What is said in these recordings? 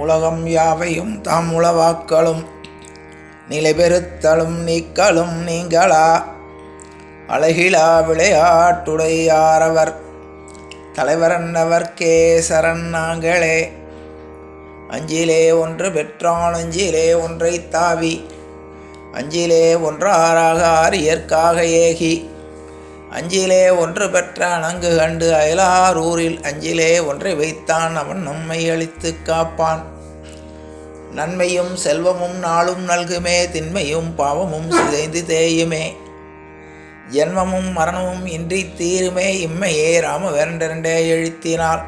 உலகம் யாவையும் தாம் உளவாக்களும் நிலை பெறுத்தலும் நீக்கலும் நீங்களா? அழகிலா விளையாட்டுடையாரவர் தலைவரன்னவர்க்கே சரண் நாங்களே. அஞ்சிலே ஒன்று பெற்றான் அஞ்சிலே ஒன்றை தாவி. அஞ்சிலே ஒன்றாராக ஆரியற்காக ஏகி. அஞ்சிலே ஒன்று பெற்றான் அங்கு கண்டு அயலாரூரில் அஞ்சிலே ஒன்றை வைத்தான் அவன் நம்மை அழித்து காப்பான். நன்மையும் செல்வமும் நாளும் நல்குமே திண்மையும் பாவமும் சிதைந்து தேயுமே. ஜென்மமும் மரணமும் இன்றி தீருமே இம்மையே ராம வேண்டே எழுத்தினார்.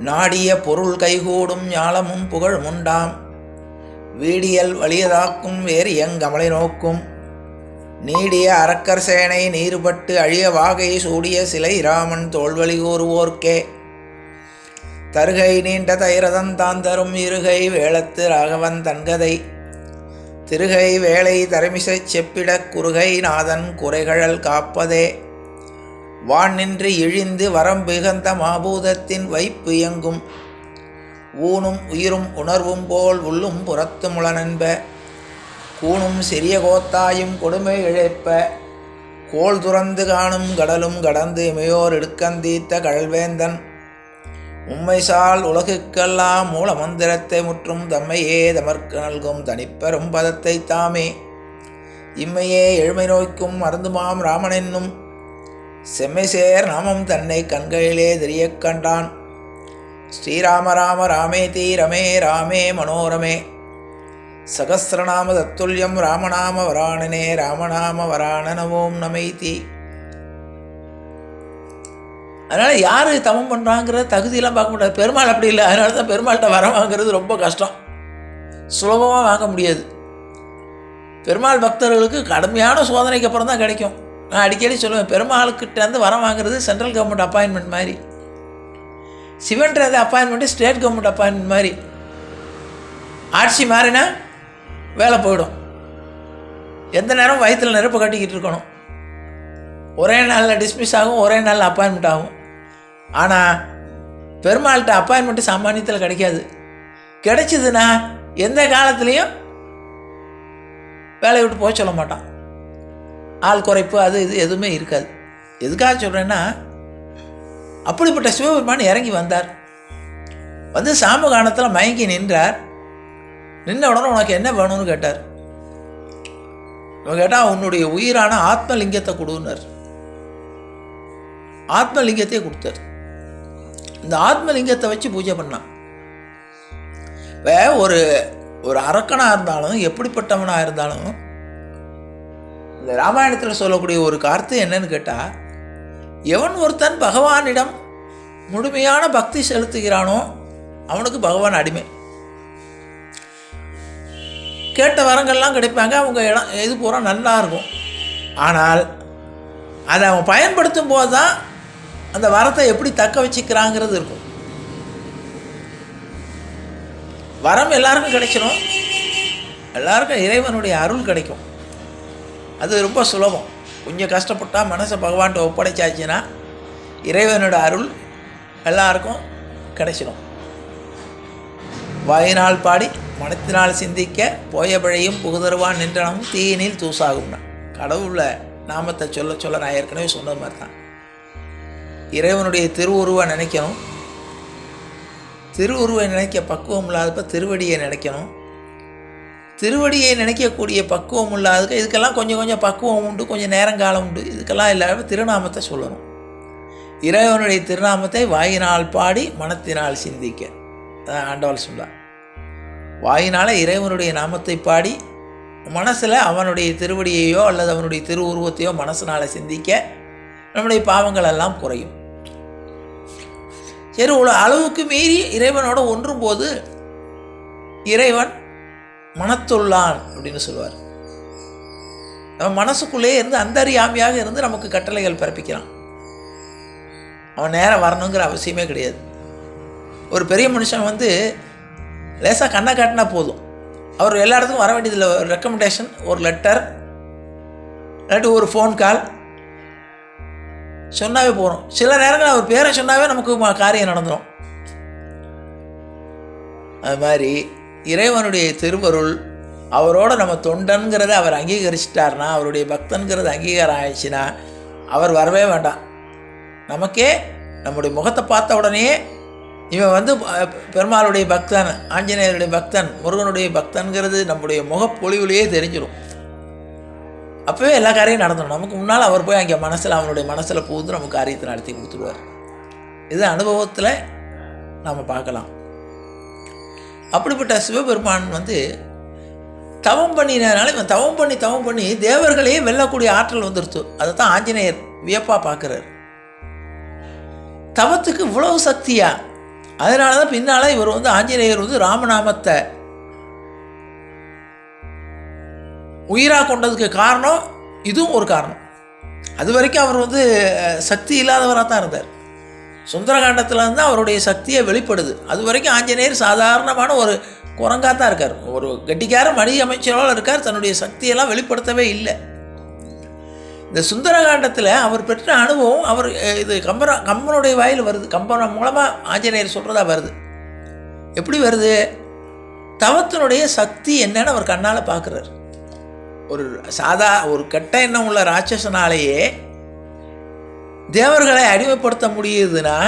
நாடிய பொருள் கைகூடும் ஞாலமும் புகழும் உண்டாம். வீடியல் வலியதாக்கும் வேறு எங்கமலை நோக்கும். நீடிய அரக்கர் சேனை நீர்பட்டு அழிய வாகை சூடிய சிலை ராமன் தோல்வழி கூறுவோர்க்கே தருகை நீண்ட தைரதம் தான் தரும் இருகை வேளத்து ராகவன் தன்கதை. திருகை வேலை தரமிசைச் செப்பிடக் குறுகை நாதன் குறைகழல் காப்பதே. வான் நின்று இழிந்து வரம் மிகுந்த மாபூதத்தின் வைப்பு இயங்கும். ஊனும் உயிரும் உணர்வும் போல் உள்ளும் புறத்தும் உளனென்ப கூணும் சிறிய கோத்தாயும் கொடுமை இழைப்ப. கோள் துறந்து காணும் கடலும் கடந்து இமையோர் இடுக்கந்தீத்த கடல்வேந்தன் உம்மைசால் உலகுக்கெல்லாம் மூல மந்திரத்தை முற்றும் தம்மையே தமர்க்கு நல்கும் தனிப்பெரும் பதத்தை தாமே. இம்மையே எழுமை நோய்க்கும் மருந்துமாம் ராமனென்னும். செம்மைசேர் நாமம் தன்னை கண்களிலே தெரியக் கண்டான். ஸ்ரீராம ராம ராமே தீ ரமே ராமே. மனோரமே சகசிரநாம தத்துல்யம் ராமநாம வராணனே ராமநாம வராணனவோம் நமைத்தி அதனால் யார் தவம் பண்ணுறாங்கிற தகுதியெல்லாம் பார்க்க முடியாது. பெருமாள் அப்படி இல்லை. அதனால தான் பெருமாள்கிட்ட வர வாங்குறது ரொம்ப கஷ்டம். சுலபமாக வாங்க முடியாது. பெருமாள் பக்தர்களுக்கு கடுமையான சோதனைக்கு அப்புறம் தான் கிடைக்கும். நான் அடிக்கடி சொல்லுவேன் பெருமாளுக்கிட்டேருந்து வரம் வாங்குறது சென்ட்ரல் கவர்மெண்ட் அப்பாயின்மெண்ட் மாதிரி. சிவன்றது அப்பாயின்மெண்ட்டு ஸ்டேட் கவர்மெண்ட் அப்பாயின்மெண்ட் மாதிரி. ஆட்சி மாறினா வேலை போயிடும். எந்த நேரம் வயிற்றில் நெருப்பு கட்டிக்கிட்டு இருக்கணும். ஒரே நாளில் டிஸ்மிஸ் ஆகும் ஒரே நாளில் அப்பாயின்மெண்ட் ஆகும். ஆனால் பெருமாள்கிட்ட அப்பாயின்மெண்ட்டு சாமானியத்தில் கிடைக்காது. கிடைச்சிதுன்னா எந்த காலத்துலேயும் வேலையை விட்டு போக சொல்ல மாட்டான். ஆள் குறைப்பு அது இது எதுவுமே இருக்காது. எதுக்காக சொல்கிறேன்னா அப்படிப்பட்ட சிவபெருமான் இறங்கி வந்தார். வந்து சாமகானத்தில் மயங்கி நின்றார். நின்ன உடனே உனக்கு என்ன வேணும்னு கேட்டார். இவன் கேட்டால் உன்னுடைய உயிரான ஆத்மலிங்கத்தை கொடுனார் ஆத்மலிங்கத்தையே கொடுத்தார். இந்த ஆத்மலிங்கத்தை வச்சு பூஜை பண்ணான். வே ஒரு ஒரு அரக்கனாக இருந்தாலும் எப்படிப்பட்டவனாக இருந்தாலும் இந்த ராமாயணத்தில் சொல்லக்கூடிய ஒரு கருத்து என்னன்னு கேட்டால் எவன் ஒருத்தன் பகவானிடம் முழுமையான பக்தி செலுத்துகிறானோ அவனுக்கு பகவான் அடிமை. கேட்ட வரங்கள்லாம் கிடைப்பாங்க அவங்க இடம் இது பூரா நல்லா இருக்கும். ஆனால் அதை அவன் பயன்படுத்தும் போது தான் அந்த வரத்தை எப்படி தக்க வச்சுக்கிறாங்கிறது இருக்கும். வரம் எல்லாருக்கும் கிடைச்சிடும் எல்லாருக்கும் இறைவனுடைய அருள் கிடைக்கும். அது ரொம்ப சுலபம். கொஞ்சம் கஷ்டப்பட்டால் மனசை பகவான்கிட்ட ஒப்படைச்சாச்சுன்னா இறைவனோட அருள் எல்லாருக்கும் கிடைச்சிடும் வாயினால் பாடி மனத்தினால் சிந்திக்க போயபழையும் புகுதருவான் நின்றனமும் தீயினில் தூசாகும்னா. கடவுளை நாமத்தை சொல்ல சொல்ல நான் ஏற்கனவே சொன்னது மாதிரி தான் இறைவனுடைய திருவுருவை நினைக்கணும். திருவுருவை நினைக்க பக்குவம் இல்லாதப்ப திருவடியை நினைக்கணும். திருவடியை நினைக்கக்கூடிய பக்குவம் இல்லாததுக்கு இதுக்கெல்லாம் கொஞ்சம் கொஞ்சம் பக்குவம் உண்டு கொஞ்சம் நேரங்காலம் உண்டு. இதுக்கெல்லாம் இல்லாத திருநாமத்தை சொல்லணும். இறைவனுடைய திருநாமத்தை வாயினால் பாடி மனத்தினால் சிந்திக்க. அதான் ஆண்டவள் சொல்ல வாயினால் இறைவனுடைய நாமத்தை பாடி மனசில் அவனுடைய திருவடியையோ அல்லது அவனுடைய திருவுருவத்தையோ மனசினால் சிந்திக்க நம்முடைய பாவங்கள் எல்லாம் குறையும். சரி உள்ள அளவுக்கு மீறி இறைவனோட ஒன்றும் போது இறைவன் மனத்துள்ளான் அப்படின்னு சொல்லுவார். நம்ம மனசுக்குள்ளே இருந்து அந்தரியாமையாக இருந்து நமக்கு கட்டளைகள் பிறப்பிக்கிறான். அவன் நேரம் வரணுங்கிற அவசியமே கிடையாது. ஒரு பெரிய மனுஷன் வந்து லேசாக கண்ணை காட்டினா போதும். அவர் எல்லா இடத்துக்கும் வர வேண்டியதில்லை. ஒரு ரெக்கமெண்டேஷன் ஒரு லெட்டர் இல்லாட்டி ஒரு ஃபோன் கால் சொன்னாவே போகிறோம் சில நேரங்கள் அவர் பேரை சொன்னாவே நமக்கு காரியம் நடந்துடும் அது மாதிரி இறைவனுடைய திருவருள் அவரோட நம்ம தொண்டன்கிறத அவர் அங்கீகரிச்சிட்டார்னா அவருடைய பக்தன்கிறது அங்கீகாரம் ஆயிடுச்சுன்னா அவர் வரவே வேண்டாம். நமக்கே நம்முடைய முகத்தை பார்த்த உடனே இவன் வந்து பெருமாளுடைய பக்தன் ஆஞ்சநேயருடைய பக்தன் முருகனுடைய பக்தன்கிறது நம்முடைய முகப்பொழிவுலேயே தெரிஞ்சிடும் அப்போவே எல்லா காரியம் நடந்துடும் நமக்கு முன்னால் அவர் போய் அங்கே மனசில் அவனுடைய மனசில் பூந்து நமக்கு காரியத்தை நடத்தி கொடுத்துருவார். இது அனுபவத்தில் நாம் பார்க்கலாம். அப்படிப்பட்ட சிவபெருமான் வந்து தவம் பண்ணினால இவன் தவம் பண்ணி தவம் பண்ணி தேவர்களையே வெல்லக்கூடிய ஆற்றல் வந்துருச்சு. அதை தான் ஆஞ்சநேயர் வியப்பாக பார்க்குறாரு. தவத்துக்கு இவ்வளவு சக்தியாக அதனால தான் பின்னால் இவர் வந்து ஆஞ்சநேயர் வந்து ராமநாமத்தை உயிராக கொண்டதுக்கு காரணம் இதுவும் ஒரு காரணம். அது வரைக்கும் அவர் வந்து சக்தி இல்லாதவராக தான் இருந்தார். சுந்தரகாண்டத்தில் இருந்து அவருடைய சக்தியை வெளிப்படுது. அது வரைக்கும் ஆஞ்சநேயர் சாதாரணமான ஒரு குரங்காக தான் இருக்கார். ஒரு கெட்டிக்கார மணி அமைச்சரோடு இருக்கார். தன்னுடைய சக்தியெல்லாம் வெளிப்படுத்தவே இல்லை. இந்த சுந்தரகாண்டத்தில் அவர் பெற்ற அனுபவம் அவர் இது கம்பரா கம்பனுடைய வாயில் வருது. கம்பன் மூலமாக ஆஞ்சநேயர் சொல்கிறதா வருது. எப்படி வருது? தவத்தினுடைய சக்தி என்னன்னு அவர் கண்ணால் பார்க்குறாரு ஒரு சாதா ஒரு கெட்ட எண்ணம் உள்ள ராட்சசனாலேயே தேவர்களை அடிமைப்படுத்த முடியுதுன்னா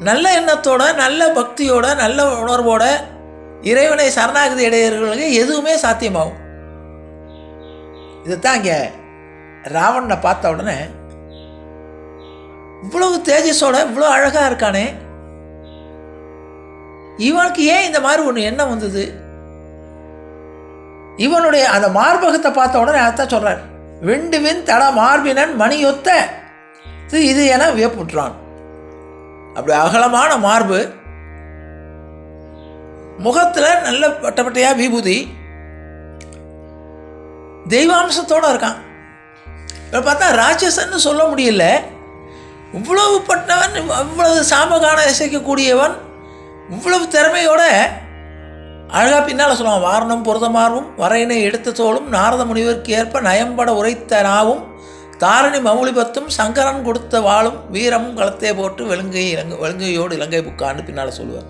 நல்ல எண்ணத்தோட நல்ல பக்தியோட நல்ல உணர்வோட இறைவனை சரணாகதி அடையர்களுக்கு எதுவுமே சாத்தியமாகும். இதைத்தான் இங்கே ராவணனை பார்த்த உடனே இவ்வளவு தேஜஸோட இவ்வளோ அழகாக இருக்கானே. இவனுக்கு ஏன் இந்த மாதிரி ஒன்று எண்ணம் வந்தது? இவனுடைய அந்த மார்பகத்தை பார்த்த உடனே அதான் சொல்கிறார் விண்டுவின் தட மார்பினன் மணியொத்த. இது இது என வியப்புற்றான். அப்படி அகலமான மார்பு முகத்தில் நல்ல பட்டப்பட்டையாக விபூதி தெய்வாம்சத்தோடு இருக்கான். இப்போ பார்த்தா ராட்சசன்னு சொல்ல முடியல. இவ்வளவு பட்டவன் இவ்வளவு சாமகான இசைக்கக்கூடியவன் இவ்வளவு திறமையோட அழகாக பின்னால் சொல்லுவான் வாரணம் பொருதமாகவும் வரையினை எடுத்த தோளும் நாரத முனிவருக்கு ஏற்ப நயம்பட உரைத்த நாவும் தாரணி மௌலிபத்தும் சங்கரன் கொடுத்த வாளும் வீரமும் களத்தே போட்டு வெளுங்கை இலங்கை வெளுங்கையோடு இலங்கை புக்கான்னு பின்னால் சொல்லுவார்.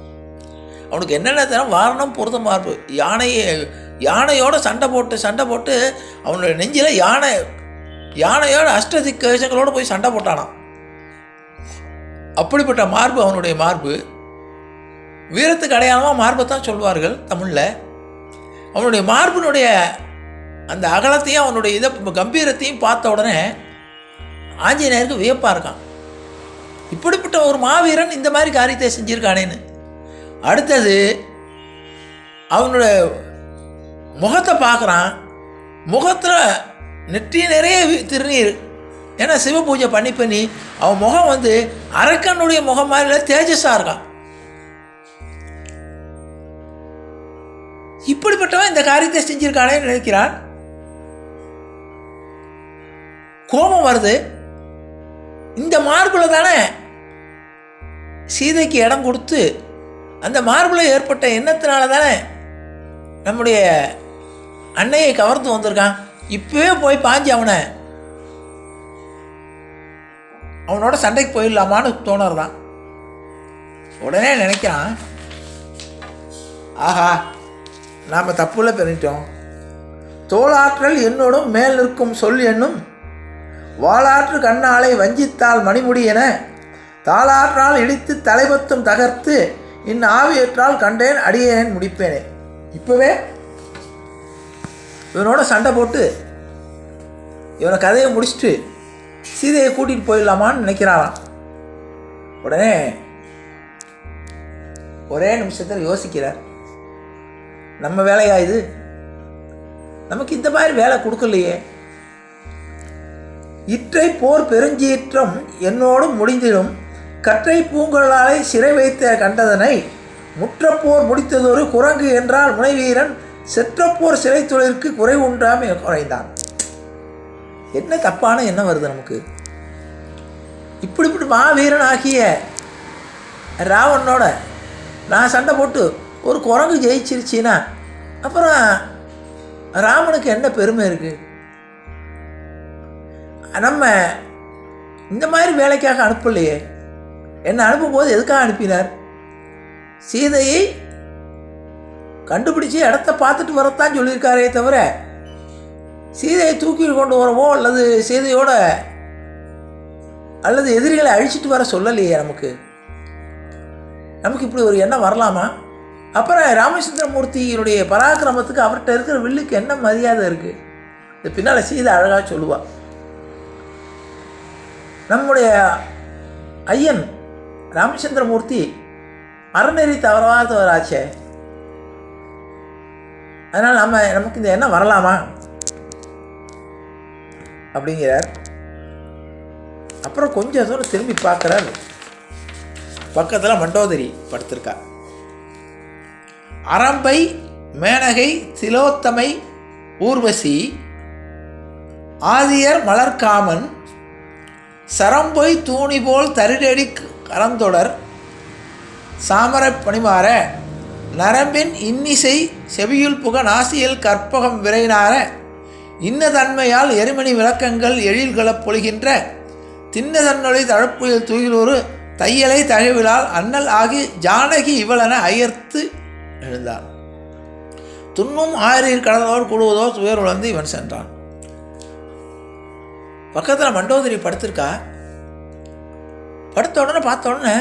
அவனுக்கு என்னென்ன தரம் வாரணம் பொருத்தமாக மார்பு யானையை யானையோட சண்டை போட்டு சண்டை போட்டு அவனுடைய நெஞ்சில் யானை யானையோட அஷ்டதிக்கேசங்களோடு போய் சண்டை போட்டானான் அப்படிப்பட்ட மார்பு அவனுடைய மார்பு. வீரத்துக்கு அடையாளமாக மார்பை தான் சொல்வார்கள் தமிழில். அவனுடைய மார்பினுடைய அந்த அகலத்தையும் அவனுடைய இதை கம்பீரத்தையும் பார்த்த உடனே ஆஞ்சநேயருக்கு வியப்பாக இருக்கான். இப்படிப்பட்ட ஒரு மாவீரன் இந்த மாதிரி காரியத்தை செஞ்சுருக்கானேன்னு. அடுத்தது அவனோட முகத்தை பார்க்குறான். முகத்தில் நெற்றி நிறைய திருநீர். ஏன்னா சிவ பூஜை பண்ணி பண்ணி அவன் முகம் வந்து அரக்கனுடைய முகம் மாதிரி தேஜஸாக இருக்கான். இப்படிப்பட்டவன் இந்த காரியத்தை செஞ்சிருக்கானே நினைக்கிறான். கோபம் வருது. இந்த மார்பில் தானே சீதைக்கு இடம் கொடுத்து அந்த மார்பில் ஏற்பட்ட எண்ணத்தினால தானே நம்முடைய அன்னையை கவர்ந்து வந்திருக்கான். இப்பவே போய் பாஞ்சு அவனை. அவனோட சண்டைக்கு போயிடலாமான்னு தோணுறதான் உடனே நினைக்கிறான் ஆஹா நாம் தப்புல பண்ணிட்டோம் தோளாற்றல் என்னோடும் மேல் நிற்கும் சொல் என்னும் வாளாற்று கண்ணாலை வஞ்சித்தால் மணிமுடி என தாளாற்றால் இடித்து தலைபத்தும் தகர்த்து இன் ஆவியற்றால் கண்டேன் அடியேன் முடிப்பேனே. இப்போவே இவனோட சண்டை போட்டு இவனை கதையை முடிச்சுட்டு சீதையை கூட்டிகிட்டு போயிடலாமான்னு நினைக்கிறாராம் உடனே ஒரே நிமிஷத்தில் யோசிக்கிறார். நம்ம வேலையா இது? நமக்கு இந்த மாதிரி வேலை கொடுக்கலையே. இற்றை போர் பெருஞ்சீற்றம் என்னோடும் முடிந்திடும். கற்றை பூங்கொழாலை சிறை வைத்த கண்டதனை முற்றப்போர் முடித்ததொரு குரங்கு என்றால் முனைவீரன் செற்றப்போர் சிறை தொழிற்கு குறை உண்டாமே குறைந்தான். என்ன தப்பான என்ன வருது நமக்கு? இப்படி இப்படி மாவீரன் ஆகிய ராவணனோட நான் சண்டை போட்டு ஒரு குரங்கு ஜெயிச்சிருச்சின்னா அப்புறம் ராமனுக்கு என்ன பெருமை இருக்குது நம்ம இந்த மாதிரி வேலைக்காக அனுப்பலையே. என்னை அனுப்பும்போது எதுக்காக அனுப்பினார்? சீதையை கண்டுபிடிச்சு இடத்த பார்த்துட்டு வரத்தான் சொல்லியிருக்காரே தவிர சீதையை தூக்கி கொண்டு வரவோ அல்லது சீதையோட அல்லது எதிரிகளை அழிச்சிட்டு வர சொல்லலையே நமக்கு? நமக்கு இப்படி ஒரு எண்ணம் வரலாமா? அப்புறம் ராமச்சந்திரமூர்த்தியினுடைய பராக்கிரமத்துக்கு அவர்கிட்ட இருக்கிற வில்லுக்கு என்ன மரியாதை இருக்குது இது பின்னால் சீதை அழகாக சொல்லுவாள் நம்முடைய ஐயன் ராமச்சந்திரமூர்த்தி அறநெறி தவறாதவராச்சே. அதனால் நம்ம நமக்கு இந்த எண்ணம் வரலாமா? அப்படிங்கிறார். அப்புறம் கொஞ்சம் தூரம் திரும்பி பார்க்குறார். பக்கத்தில் மண்டோதரி படுத்திருக்கா. அரம்பை மேனகை திலோத்தமை ஊர்வசி ஆதியர் மலர்காமன் சரம்பொய் தூணி போல் தருடடி கரந்தொடர் சாமர பணிமாற நரம்பின் இன்னிசை செவியுள் புக நாசியல் கற்பகம் விரைனார இன்ன தன்மையால் எரிமணி விளக்கங்கள் எழில்களப் பொழிகின்ற திண்ண தன்னொழி தழப்புயில் தூயிலூறு தையலை தகவிலால் அண்ணல் ஆகி ஜானகி இவளென அயர்த்து எழுந்தான் துண்ணும் ஆயிரீர் கடந்தோர் கூடுவதோ துயர் உழந்து இவன் சென்றான். பக்கத்தில் மண்டோதரி படுத்திருக்கா? படுத்த உடனே பார்த்த உடனே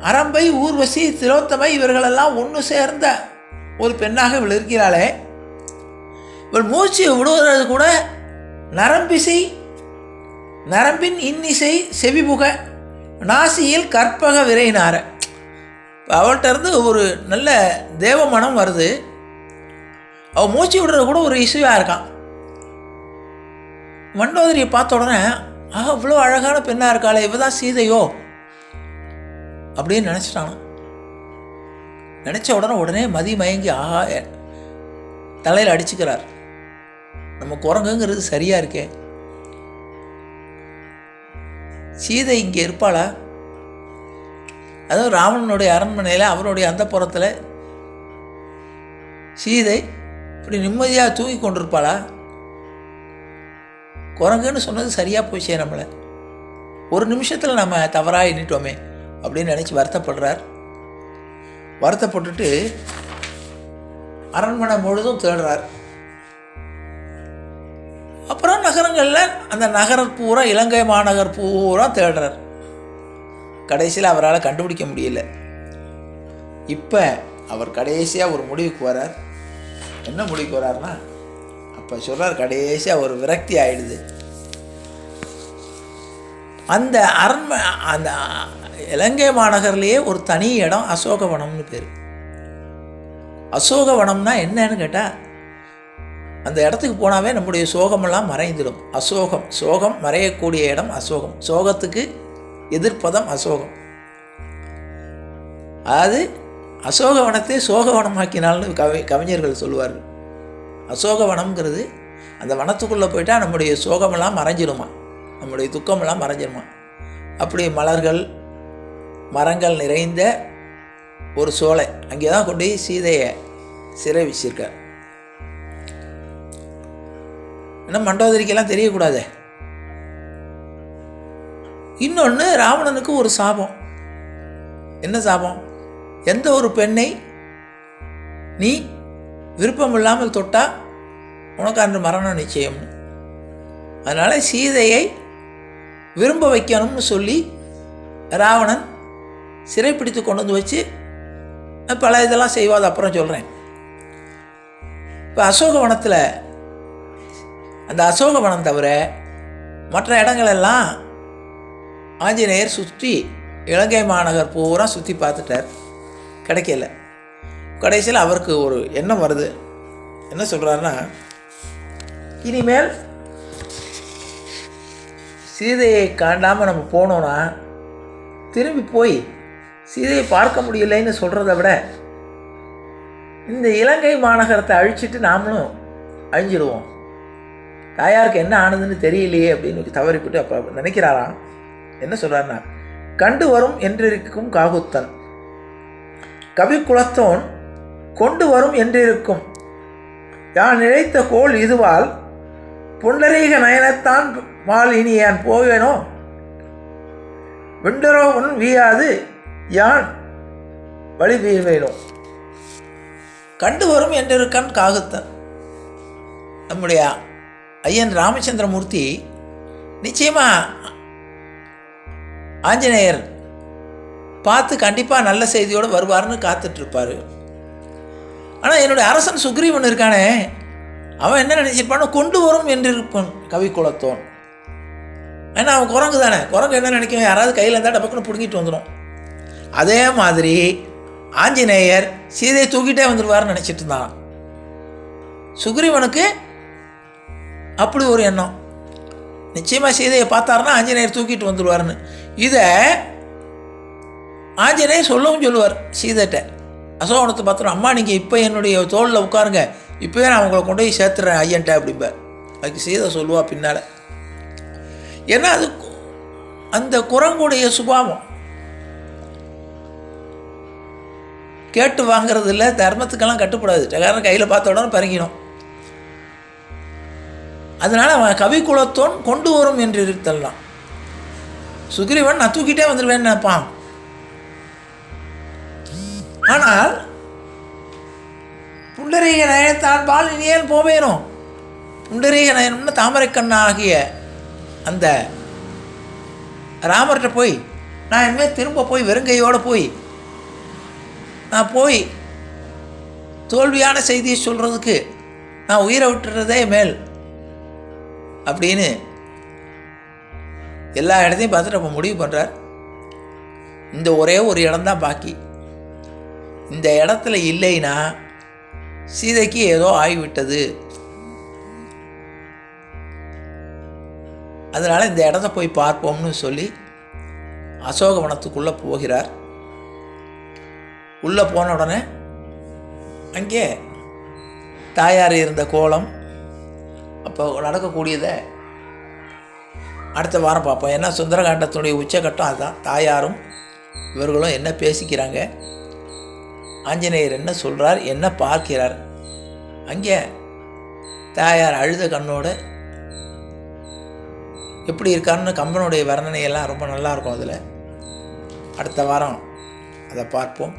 அரம்பை ஊர்வசி திலோத்தமை இவர்களெல்லாம் ஒன்று சேர்ந்த ஒரு பெண்ணாக இவள் இருக்கிறாளே. இவள் மூச்சு விடுவது கூட நரம்பிசை நரம்பின் இன்னிசை செவிபுக நாசியில் கற்பக விரைனார. அவள்கிட்ட இருந்து ஒரு நல்ல தேவ மனம் வருது. அவள் மூச்சு விடுறது கூட ஒரு இசையாக இருக்கான். மண்டோதரியை பார்த்த உடனே ஆ இவ்வளோ அழகான பெண்ணாக இருக்காளே இவ தான் சீதையோ? அப்படின்னு நினச்சிட்டானா. நினச்ச உடனே உடனே மதி மயங்கி ஆஹா தலையில் அடிச்சுக்கிறார். நம்ம குரங்குங்கிறது சரியாக இருக்கே. சீதை இங்கே இருப்பாளா? அதுவும் ராவணனுடைய அரண்மனையில் அவருடைய அந்த புறத்தில். சீதை இப்படி நிம்மதியாக தூங்கி கொண்டிருப்பாளா? குரங்குன்னு சொன்னது சரியாக போச்சே நம்மளை. ஒரு நிமிஷத்தில் நம்ம தவறாக எண்ணிட்டோமே அப்படின்னு நினச்சி வருத்தப்படுறார். வருத்தப்பட்டுட்டு அரண்மனை முழுதும் தேடுறார். அப்புறம் நகரங்களில் அந்த நகரம் பூரா இலங்கை மாநகர் பூரா தேடுறார். கடைசியில் அவரால் கண்டுபிடிக்க முடியல. இப்போ அவர் கடைசியாக ஒரு முடிவுக்கு வரார். என்ன முடிவுக்கு வரார்னா அப்போ சொல்கிறார் கடைசியாக ஒரு விரக்தி ஆயிடுது. அந்த அரண்ம அந்த இலங்கை மாநகர்லேயே ஒரு தனி இடம் அசோகவனம்னு பேர். அசோகவனம்னா என்னன்னு கேட்டால் அந்த இடத்துக்கு போனாவே நம்முடைய சோகமெல்லாம் மறைந்துடும். அசோகம் சோகம் மறையக்கூடிய இடம் அசோகம். சோகத்துக்கு எதிர்ப்பதம் அசோகம். அது அசோகவனத்தை சோகவனமாக்கினால்னு கவி கவிஞர்கள் அசோக வனம்ங்கிறது அந்த வனத்துக்குள்ளே போயிட்டால் நம்முடைய சோகமெல்லாம் மறைஞ்சிடுமா நம்முடைய துக்கமெல்லாம் மறைஞ்சிடுமா அப்படி மலர்கள் மரங்கள் நிறைந்த ஒரு சோலை அங்கே தான் கொண்டு போய் சீதையை சிறை வச்சிருக்கார் என்ன மண்டோதரிக்கெல்லாம் தெரியக்கூடாதே? இன்னொன்று ராவணனுக்கு ஒரு சாபம். என்ன சாபம்? எந்த ஒரு பெண்ணை நீ விருப்பம் இல்லாமல் தொட்டால் உனக்கு அன்று மரணம் நிச்சயம்னு அதனால் சீதையை விரும்ப வைக்கணும்னு சொல்லி ராவணன் சிறைப்பிடித்து கொண்டு வந்து வச்சு பல இதெல்லாம் செய்வாது அப்புறம் சொல்கிறேன் இப்போ அசோகவனத்தில் அந்த அசோகவனம் தவிர மற்ற இடங்களெல்லாம் ஆஞ்சநேயர் சுற்றி இலங்கை மாநகர் பூரா சுற்றி பார்த்துட்டார். கிடைக்கல. கடைசியில் அவருக்கு ஒரு எண்ணம் வருது. என்ன சொல்கிறாருன்னா இனிமேல் சீதையை காண்டாமல் நம்ம போனோன்னா திரும்பி போய் சீதையை பார்க்க முடியலைன்னு சொல்கிறத விட இந்த இலங்கை மாநகரத்தை அழிச்சிட்டு நாமளும் அழிஞ்சிடுவோம். தாயாருக்கு என்ன ஆனதுன்னு தெரியலையே அப்படின்னு தவறிப்பட்டு அப்போ நினைக்கிறாராம். என்ன சொல்கிறாருன்னா கண்டு வரும் என்றிருக்கும் காகுத்தன். கவி குலத்தோன் கொண்டு வரும் என்றிருக்கும். யான் நினைத்த கோள் இதுவால் புண்டரீக நயனத்தான் மால் இனி யான் போவேனோ? விண்டரோ உன் வீயாது யான் வழி வீழ்வேனோ? கண்டு வரும் என்றிருக்கான் காகுத்தன். நம்முடைய ஐயன் ராமச்சந்திரமூர்த்தி நிச்சயமாக ஆஞ்சநேயர் பார்த்து கண்டிப்பாக நல்ல செய்தியோடு வருவார்னு காத்துட்ருப்பார். ஆனால் என்னுடைய அரசன் சுக்ரீவன் இருக்கானே அவன் என்ன நினச்சிருப்பானோ கொண்டு வரும் என்றிருப்பான் கவி குலத்தோன். ஏன்னா அவன் குரங்கு தானே. குரங்கு என்ன நினைக்கும்? யாராவது கையில் இருந்தால் டபக்குன்னு பிடுங்கிட்டு வந்துடும் அதே மாதிரி ஆஞ்சநேயர் சீதையை தூக்கிட்டே வந்துடுவார்னு நினச்சிட்டு இருந்தான் சுக்ரீவனுக்கு அப்படி ஒரு எண்ணம். நிச்சயமாக சீதையை பார்த்தாருன்னா ஆஞ்சநேயர் தூக்கிட்டு வந்துடுவார்னு இதை ஆஞ்சநேயர் சொல்லவும் சொல்லுவார் சீதைட்ட அசோகனத்தை பார்த்துரும் அம்மா நீங்கள் இப்போ என்னுடைய தோளில் உட்காருங்க. இப்போயே நான் உங்களை கொண்டு போய் சேர்த்துறேன் ஐயன்ட்ட அப்படிம்பார். அதுக்கு சீதை சொல்லுவா பின்னால். ஏன்னா அது அந்த குரங்குடைய சுபாவம். கேட்டு வாங்கிறது இல்லை தர்மத்துக்கெல்லாம் கட்டுப்படாது. காரணம் கையில் பார்த்த உடனே பறங்கிடும் அதனால் அவன் கவி குலத்தோன் கொண்டு வரும் என்று இருத்தல்லாம் சுக்ரீவன் நான் தூக்கிட்டே வந்துடுவேன்னு நினைப்பான். ஆனால் புண்டரீக நயனத்தான் பால் இனி போவேனும் புண்டரீக நயனம்னு தாமரைக்கண்ணா ஆகிய அந்த ராமர்கிட்ட போய் நான் இனிமேல் திரும்ப போய் வெறுங்கையோடு போய் நான் போய் தோல்வியான செய்தியை சொல்கிறதுக்கு நான் உயிரை விட்டுறதே மேல் அப்படின்னு எல்லா இடத்தையும் பார்த்துட்டு அப்போ முடிவு பண்ணுறார் இந்த ஒரே ஒரு இடம்தான் பாக்கி. இந்த இடத்துல இல்லைன்னா சீதைக்கு ஏதோ ஆகிவிட்டது அதனால் இந்த இடத்த போய் பார்ப்போம்னு சொல்லி அசோகவனத்துக்குள்ளே போகிறார். உள்ளே போன உடனே அங்கே தாயார் இருந்த கோலம் அப்போ நடக்கக்கூடியதை அடுத்த வாரம் பார்ப்போம். ஏன்னா சுந்தரகாண்டத்தினுடைய உச்சகட்டம் அதுதான். தாயாரும் இவர்களும் என்ன பேசிக்கிறாங்க? ஆஞ்சநேயர் என்ன சொல்கிறார் என்ன பார்க்கிறார்? அங்கே தாயார் அழுத கண்ணோடு எப்படி இருக்காருன்னு கம்பனுடைய வர்ணனையெல்லாம் ரொம்ப நல்லாயிருக்கும் அதில். அடுத்த வாரம் அதை பார்ப்போம்.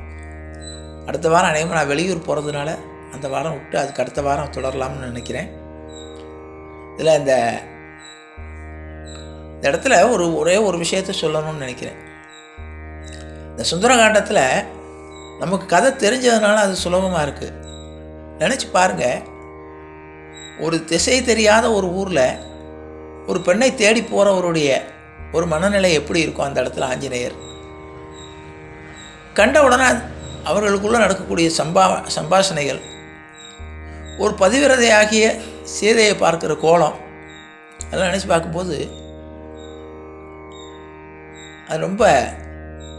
அடுத்த வாரம் அநேகமாக நான் வெளியூர் போகிறதுனால அந்த வாரம் விட்டு அதுக்கு அடுத்த வாரம் தொடரலாம்னு நினைக்கிறேன். இதில் இந்த இந்த இடத்துல ஒரு ஒரே ஒரு விஷயத்த சொல்லணும்னு நினைக்கிறேன். இந்த சுந்தரகாண்டத்தில் நமக்கு கதை தெரிஞ்சதுனால அது சுலபமாக இருக்குது நினச்சி பாருங்கள் ஒரு திசை தெரியாத ஒரு ஊரில் ஒரு பெண்ணை தேடி போகிறவருடைய ஒரு மனநிலை எப்படி இருக்கும் அந்த இடத்துல ஆஞ்சநேயர். கண்ட உடனே அவர்களுக்குள்ளே நடக்கக்கூடிய சம்பா சம்பாஷணைகள். ஒரு பதிவிரதையாகிய சீதையை பார்க்குற கோலம். அதெல்லாம் நினச்சி பார்க்கும்போது அது ரொம்ப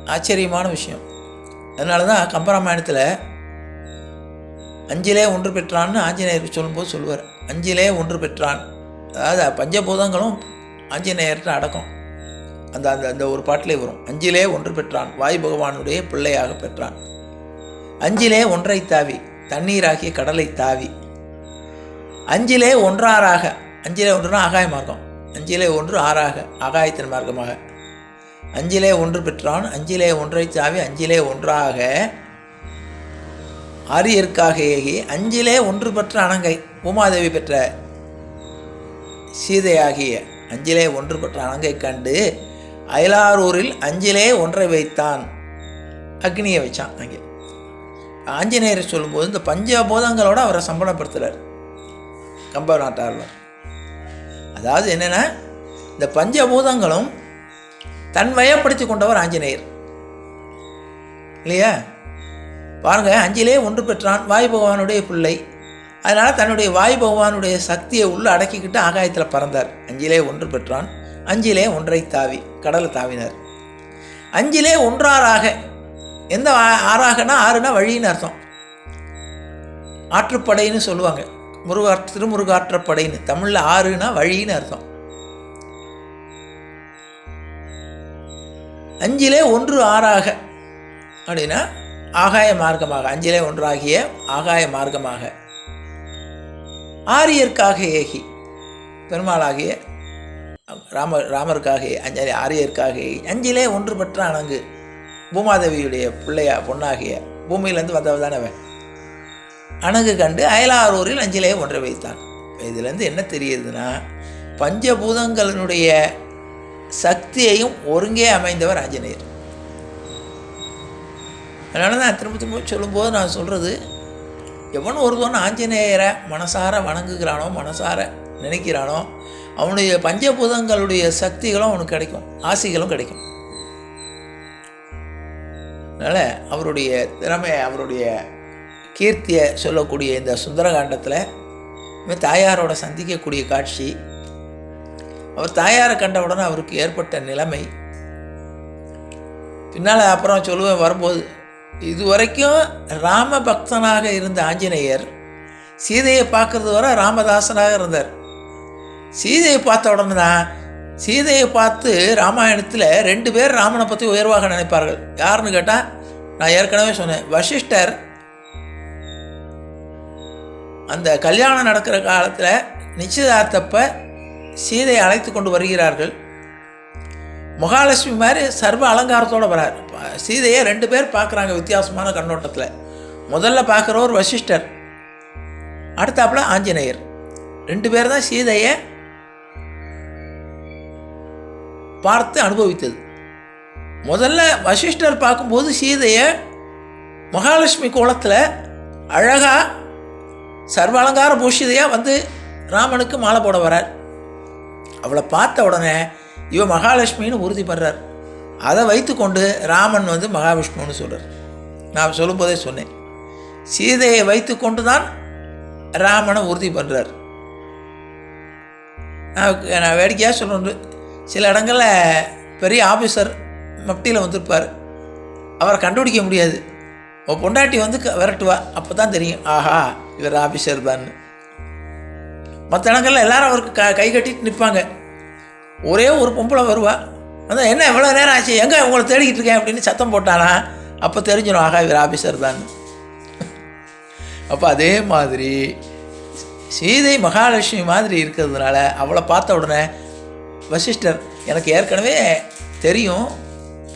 ஆச்சரியமான விஷயம். அதனால தான் கம்பராமாயணத்தில் அஞ்சிலே ஒன்று பெற்றான்னு ஆஞ்சநேயருக்கு சொல்லும்போது சொல்லுவார். அஞ்சிலே ஒன்று பெற்றான். அதாவது பஞ்சபூதங்களும் ஆஞ்சநேயர்கிட்ட அடக்கம். அந்த அந்த அந்த ஒரு பாட்டிலே வரும். அஞ்சிலே ஒன்று பெற்றான். வாயு பகவானுடைய பிள்ளையாக பெற்றான். அஞ்சிலே ஒன்றை தாவி. தண்ணீராகிய கடலை தாவி. அஞ்சிலே ஒன்றாறாக அஞ்சிலே ஒன்றுனா ஆகாய மார்க்கம். அஞ்சிலே ஒன்று ஆறாக. ஆகாயத்தின் மார்க்கமாக. அஞ்சிலே ஒன்று பெற்றான் அஞ்சிலே ஒன்றை சாவி அஞ்சிலே ஒன்றாக ஆரியருக்காக ஏகி அஞ்சிலே ஒன்று பெற்ற அனங்கை உமாதேவி பெற்ற சீதையாகிய அஞ்சிலே ஒன்று பெற்ற அனங்கை கண்டு அயலாரூரில் அஞ்சிலே ஒன்றை வைத்தான். அக்னியை வச்சான் அங்கே. ஆஞ்சநேயர் சொல்லும்போது இந்த பஞ்சபூதங்களோட அவரை சம்பளப்படுத்துகிறார் கம்ப நாட்டார்வர் அதாவது என்னென்னா இந்த பஞ்சபூதங்களும் தன்மயப்படுத்தி கொண்டவர் ஆஞ்சநேயர். இல்லையா? பாருங்க அஞ்சிலே ஒன்று பெற்றான் வாயு பகவானுடைய பிள்ளை. அதனால் தன்னுடைய வாயு பகவானுடைய சக்தியை உள்ளே அடக்கிக்கிட்டு ஆகாயத்தில் பறந்தார். அஞ்சிலே ஒன்று பெற்றான் அஞ்சிலே ஒன்றை தாவி கடலை தாவினார். அஞ்சிலே ஒன்றாறாக எந்த ஆறாகனா ஆறுனா வழின்னு அர்த்தம். ஆற்றுப்படைன்னு சொல்லுவாங்க. முருகா திருமுருகாற்றப்படைன்னு தமிழில் ஆறுனா வழின்னு அர்த்தம். அஞ்சிலே ஒன்று ஆறாக. அப்படின்னா ஆகாய மார்க்கமாக அஞ்சிலே ஒன்றாகிய ஆகாய மார்க்கமாக. ஆரியர்க்காக ஏகி பெருமாளாகிய ராம ராமருக்காக அஞ்சலி ஆரியர்க்காக அஞ்சிலே ஒன்று பெற்ற அணங்கு பூமாதேவியுடைய பிள்ளையா பொண்ணாகிய பூமியிலேருந்து வந்தவதானவன் தானே கண்டு அயலாரூரில் அஞ்சிலே ஒன்றை வைத்தான். இதுலேருந்து என்ன தெரியுதுன்னா பஞ்சபூதங்களினுடைய சக்தியையும் ஒருங்கே அமைந்தவர் ஆஞ்சநேயர். அதனால தான் திரும்ப திரும்ப சொல்லும்போது நான் சொல்கிறது எவன் ஒருத்தவன் ஆஞ்சநேயரை மனசார வணங்குகிறானோ மனசார நினைக்கிறானோ அவனுடைய பஞ்சபூதங்களுடைய சக்திகளும் அவனுக்கு கிடைக்கும் ஆசைகளும் கிடைக்கும். அதனால் அவருடைய திறமையை அவருடைய கீர்த்தியை சொல்லக்கூடிய இந்த சுந்தரகாண்டத்தில் தாயாரோட சந்திக்கக்கூடிய காட்சி அவர் தாயாரை கண்டவுடனே அவருக்கு ஏற்பட்ட நிலைமை. பின்னால் அப்புறம் சொல்லுவேன் வரும்போது இதுவரைக்கும் ராம பக்தனாக இருந்த ஆஞ்சநேயர் சீதையை பார்க்கறது வர ராமதாசனாக இருந்தார். சீதையை பார்த்த உடனே தான் சீதையை பார்த்து ராமாயணத்தில் ரெண்டு பேர் ராமனை பற்றி உயர்வாக நினைப்பார்கள். யாருன்னு கேட்டால் நான் ஏற்கனவே சொன்னேன் வசிஷ்டர். அந்த கல்யாணம் நடக்கிற காலத்தில் நிச்சயதார்த்தப்ப சீதையை அழைத்து கொண்டு வருகிறார்கள். மகாலட்சுமி மாதிரி சர்வ அலங்காரத்தோடு வரார். சீதையை ரெண்டு பேர் பார்க்குறாங்க வித்தியாசமான கண்ணோட்டத்தில். முதல்ல பார்க்குறவர் வசிஷ்டர் அடுத்தாப்புல ஆஞ்சநேயர். ரெண்டு பேர் தான் சீதையை பார்த்து அனுபவித்தது. முதல்ல வசிஷ்டர் பார்க்கும்போது சீதையை மகாலட்சுமி கோலத்தில் அழகாக சர்வ அலங்கார பூஷிதையாக வந்து ராமனுக்கு மாலை போட வரார். அவளை பார்த்த உடனே இவன் மகாலட்சுமின்னு உறுதி பண்ணுறார் அதை வைத்துக்கொண்டு ராமன் வந்து மகாவிஷ்ணுன்னு சொல்கிறார் நான் சொல்லும்போதே சொன்னேன். சீதையை வைத்துக்கொண்டு தான் ராமனை உறுதி பண்ணுறார் நான் நான் வேடிக்கையாக சொல்லணும் சில இடங்களில் பெரிய ஆஃபீஸர் மப்டியில் வந்திருப்பார். அவரை கண்டுபிடிக்க முடியாது. உன் பொண்டாட்டி வந்து க- விரட்டுவா. அப்போ தான் தெரியும். ஆஹா இவர் ஆஃபீஸர் தான். மற்ற இடங்கள்ல எல்லாரும் அவருக்கு க கை கட்டிட்டு நிற்பாங்க ஒரே ஒரு பொம்பளை வருவா. அதான் என்ன எவ்வளோ நேரம் ஆச்சு? எங்கே உங்களை தேடிக்கிட்டு இருக்கேன்? அப்படின்னு சத்தம் போட்டானா. அப்போ தெரிஞ்சிடும் ஆகா இவர் ஆஃபீஸர் தான். அப்போ அதே மாதிரி சீதை மகாலட்சுமி மாதிரி இருக்கிறதுனால அவளை பார்த்த உடனே வசிஷ்டர் எனக்கு ஏற்கனவே தெரியும்.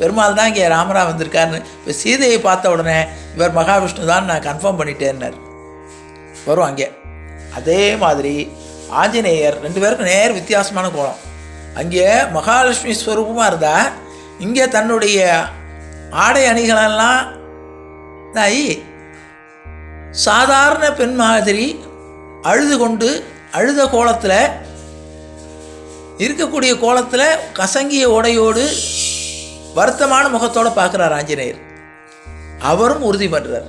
பெருமாள் தான் இங்கே ராமரா வந்திருக்காருன்னு. இப்போ சீதையை பார்த்த உடனே இவர் மகாவிஷ்ணு தான் நான் கன்ஃபார்ம் பண்ணிட்டேன்னார். வரும் அங்கே அதே மாதிரி ஆஞ்சநேயர் ரெண்டு பேருக்கும் நேர் வித்தியாசமான கோலம். அங்கே மகாலட்சுமி ஸ்வரூபமாக இருந்தால் இங்கே தன்னுடைய ஆடை அணிகளெல்லாம் தாயி சாதாரண பெண் மாதிரி அழுது கொண்டு அழுத கோலத்தில் இருக்கக்கூடிய கோலத்தில் கசங்கிய உடையோடு வருத்தமான முகத்தோடு பார்க்குறார் ஆஞ்சநேயர். அவரும் உறுதி பண்ணுறார்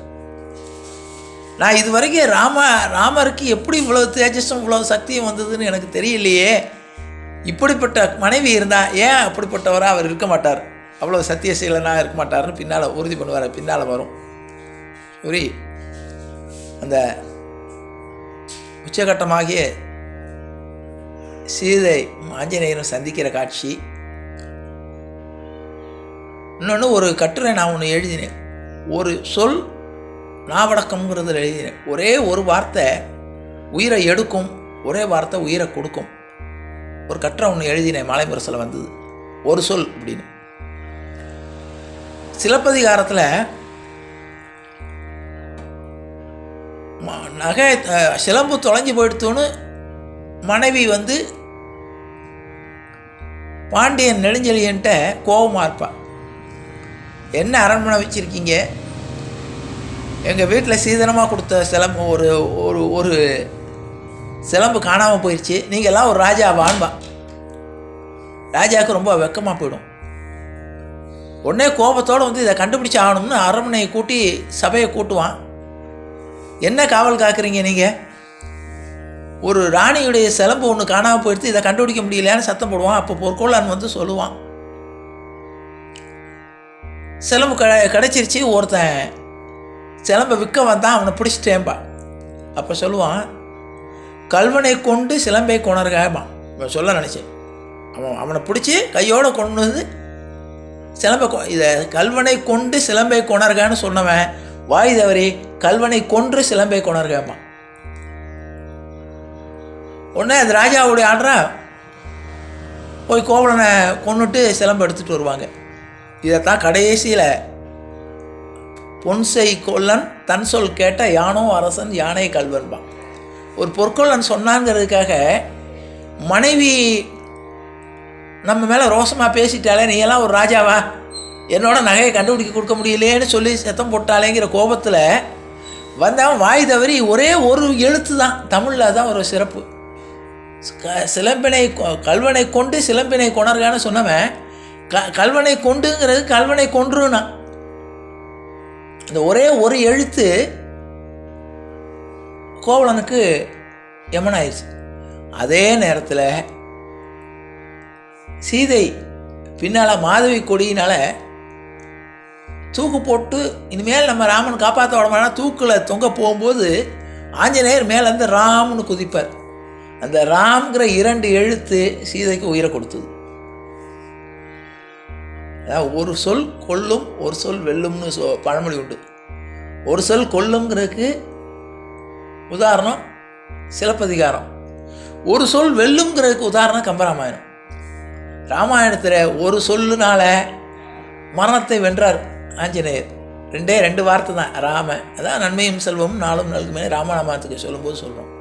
நான் இது வரைக்கும் ராம ராமருக்கு எப்படி இவ்வளோ தேஜஸும் இவ்வளோ சக்தியும் வந்ததுன்னு எனக்கு தெரியலையே. இப்படிப்பட்ட மனைவி இருந்தால் ஏன் அப்படிப்பட்டவராக அவர் இருக்க மாட்டார்? அவ்வளோ சத்தியசீலனாக இருக்க மாட்டார்னு பின்னால் உறுதி பண்ணுவார் பின்னால் வரும். சரி அந்த உச்சகட்டமாகிய சீதை ஆஞ்சநேயரும் சந்திக்கிற காட்சி. இன்னொன்று ஒரு கட்டுரை நான் ஒன்று எழுதினேன். ஒரு சொல் நாவடக்கம்ங்கிறது எழுதினேன் ஒரே ஒரு வார்த்தை உயிரை எடுக்கும் ஒரே வார்த்தை உயிரை கொடுக்கும். ஒரு கட்டுரை ஒன்று எழுதினேன் மலைமுரசில் வந்தது. ஒரு சொல் அப்படின்னு. சிலப்பதிகாரத்தில் ம- நகை சிலம்பு தொலைஞ்சு போயிடுத்துன்னு மனைவி வந்து பாண்டியன் நெடுஞ்செழியன்ட்ட கோபமாக இருப்பான் என்ன அரண்மனை வச்சுருக்கீங்க? எங்கள் வீட்டில் சீதனமாக கொடுத்த சிலம்பு ஒரு ஒரு ஒரு சிலம்பு காணாமல் போயிடுச்சு நீங்கள்லாம் ஒரு ராஜா ராஜாவுக்கு ரொம்ப வெக்கமாக போயிடும். உடனே கோபத்தோடு வந்து இதை கண்டுபிடிச்சி ஆகணும்னு அரண்மனையை கூட்டி சபையை கூட்டுவான். என்ன காவல் காக்குறீங்க நீங்கள் ஒரு ராணியுடைய சிலம்பு ஒன்று காணாமல் போயிடுத்து இதை கண்டுபிடிக்க முடியலையான்னு சத்தம் போடுவான். அப்போ பொற்கொள்ளான் வந்து சொல்லுவான். சிலம்பு க கிடச்சிருச்சு. ஒருத்தன் சிலம்பை விற்க வந்தான் அவனை பிடிச்சிட்டேன்பா. அப்போ சொல்லுவான் கல்வனை கொண்டு சிலம்பை கொணர்காமா இவன் சொல்ல நினச்சேன். அவன் அவனை பிடிச்சி கையோடு கொண்டு வந்து சிலம்பை கொ- இதை கல்வனை கொண்டு சிலம்பை கொணர்கான்னு சொன்னவன் வாய் தவறி கல்வனை கொன்று சிலம்பை கொணர்காமா உடனே அந்த ராஜாவுடைய ஆடுறா போய் கோவலனை கொண்டுட்டு சிலம்பை எடுத்துகிட்டு வருவாங்க. இதைத்தான் கடைசியில் பொன்செய் கொல்லன் தன் சொல் கேட்ட யானோ அரசன் யானை கல்வன்பான் ஒரு பொற்கொள்ளன் சொன்னாங்கிறதுக்காக மனைவி நம்ம மேலே ரோசமாக பேசிட்டாலே நீ எல்லாம் ஒரு ராஜாவா? என்னோட நகையை கண்டுபிடிக்க கொடுக்க முடியலையேன்னு சொல்லி சத்தம் போட்டாலேங்கிற கோபத்தில் வந்தவன் வாய் தவறி ஒரே ஒரு எழுத்து தான். தமிழில் தான் ஒரு சிறப்பு. க சிலம்பினை கொ- கல்வனை கொண்டு சிலம்பினை கொணர்கான்னு சொன்னவன் க கல்வனை கொண்டுங்கிறது கல்வனை கொன்றுனான் இந்த ஒரே ஒரு எழுத்து கோவலனுக்கு யமனாயிருச்சு அதே நேரத்தில் சீதை பின்னால் மாதவி கொடியினால் தூக்கு போட்டு இனிமேல் நம்ம ராமன் காப்பாற்ற விடமானா தூக்கில் தொங்க போகும்போது ஆஞ்சநேயர் மேலேருந்து ராம்னு குதிப்பார். அந்த ராம்ங்கிற இரண்டு எழுத்து சீதைக்கு உயிரை கொடுத்தது. ஒரு சொல் கொல்லும் ஒரு சொல் வெல்லும்னு சொ பழமொழி உண்டு. ஒரு சொல் கொல்லுங்கிறதுக்கு உதாரணம் சிலப்பதிகாரம். ஒரு சொல் வெல்லுங்கிறதுக்கு உதாரணம் கம்பராமாயணம். ராமாயணத்தில் ஒரு சொல்லுனால மரணத்தை வென்றார் ஆஞ்சநேயர். ரெண்டே ரெண்டு வார்த்தை தான் ராம. அதான் நன்மையும் செல்வமும் நாளும் நல்குமே ராமநாமத்துக்கு சொல்லும்போது சொல்கிறோம்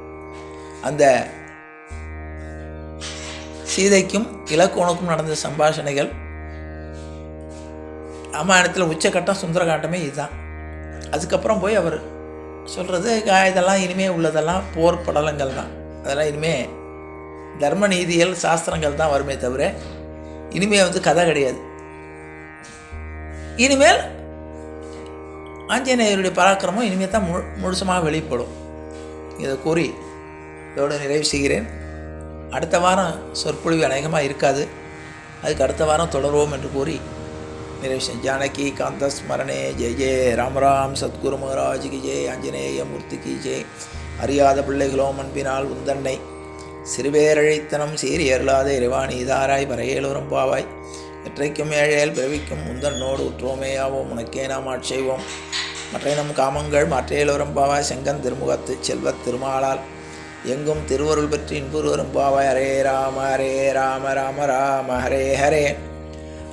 அந்த சீதைக்கும் இலக்கோணுக்கும் நடந்த சம்பாஷணைகள் ராமாயணத்தில் உச்சக்கட்டம் சுந்தரகாண்டமே இதுதான். அதுக்கப்புறம் போய் அவர் சொல்கிறது இதெல்லாம் இனிமேல் உள்ளதெல்லாம் போர் படலங்கள் தான். அதெல்லாம் இனிமேல் தர்ம நீதியல் சாஸ்திரங்கள் தான் வருமே தவிர இனிமேல் வந்து கதை கிடையாது. இனிமேல் ஆஞ்சநேயருடைய பராக்கிரமம் இனிமேல் தான் முழு முழுசமாக வெளிப்படும். இதை கூறி இதோடு நிறைவு செய்கிறேன். அடுத்த வாரம் சொற்பொழிவு அநேகமாக இருக்காது. அதுக்கு அடுத்த வாரம் தொடருவோம் என்று கூறி நிறைவு ஜானகி காந்த ஸ்மரணே ஜெய ஜெய ராமராம் சத்குரு மகாராஜ் கி ஜெய் ஆஞ்சநேய மூர்த்தி கி ஜெய் அறியாத பிள்ளைகளோ அன்பினால் உந்தன்னை சிறுவேரழித்தனம் சீறி அருளாத இறைவாணி இதாராய் வரையேலோரும் பாவாய் எற்றைக்கும் ஏழையல் பிறவிக்கும் முந்தன்னோடு உற்றோமேயாவோம் உனக்கே நாம் ஆட்செய்வோம் மற்ற நம் காமங்கள் மற்றையலோரும் பாவாய் செங்கன் திருமுகத்து செல்வத் திருமாலால் எங்கும் திருவருள் பற்றி இன்புறுவரும் பாவாய் ஹரே ராம ஹரே ராம ராம ராம ஹரே ஹரே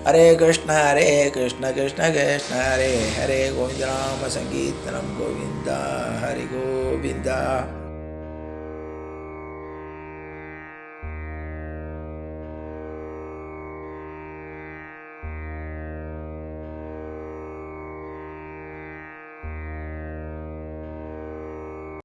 ஹரே கிருஷ்ண ஹரே கிருஷ்ண கிருஷ்ண கிருஷ்ண ஹரே ஹரே கோவிந்த நாம சங்கீர்த்தனம் கோவிந்தா ஹரி கோவிந்தா